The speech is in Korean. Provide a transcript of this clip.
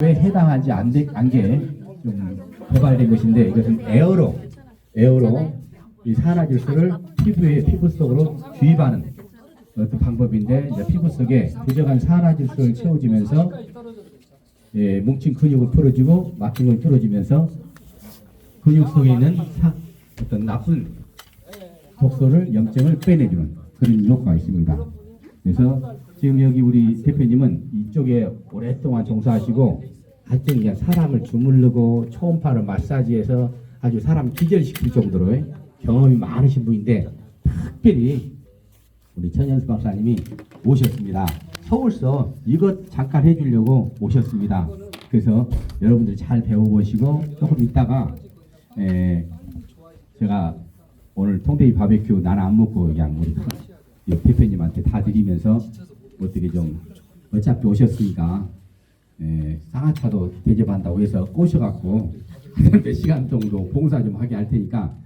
왜 해당하지 않게좀 개발된 것인데 이것은 에어로 에어로 이 산화질소를 피부에 피부 속으로 주입하는 어떤 방법인데 피부 속에 부족한 산화질소를 채워주면서 예, 뭉친 근육을 풀어주고 막힌 걸 뚫어주면서 근육 속에 있는 사- 어떤 나쁜 독소를 염증을 빼내주는 그런 효과가 있습니다. 그래서 지금 여기 우리 대표님은 이쪽에 오랫동안 종사하시고 하여튼 그냥 사람을 주물르고 초음파를 마사지해서 아주 사람 기절시킬 정도로 경험이 많으신 분인데 특별히 우리 천연수 박사님이 오셨습니다. 서울서 이것 잠깐 해주려고 오셨습니다. 그래서 여러분들 잘 배워보시고 조금 있다가 에, 제가 오늘 통대이 바베큐 나는 안 먹고 그냥 우리 이 대표님한테 다 드리면서 어떻게 좀 어차피 오셨으니까 에, 쌍화차도 대접한다고 해서 꼬셔갖고 몇 시간 정도 봉사 좀 하게 할 테니까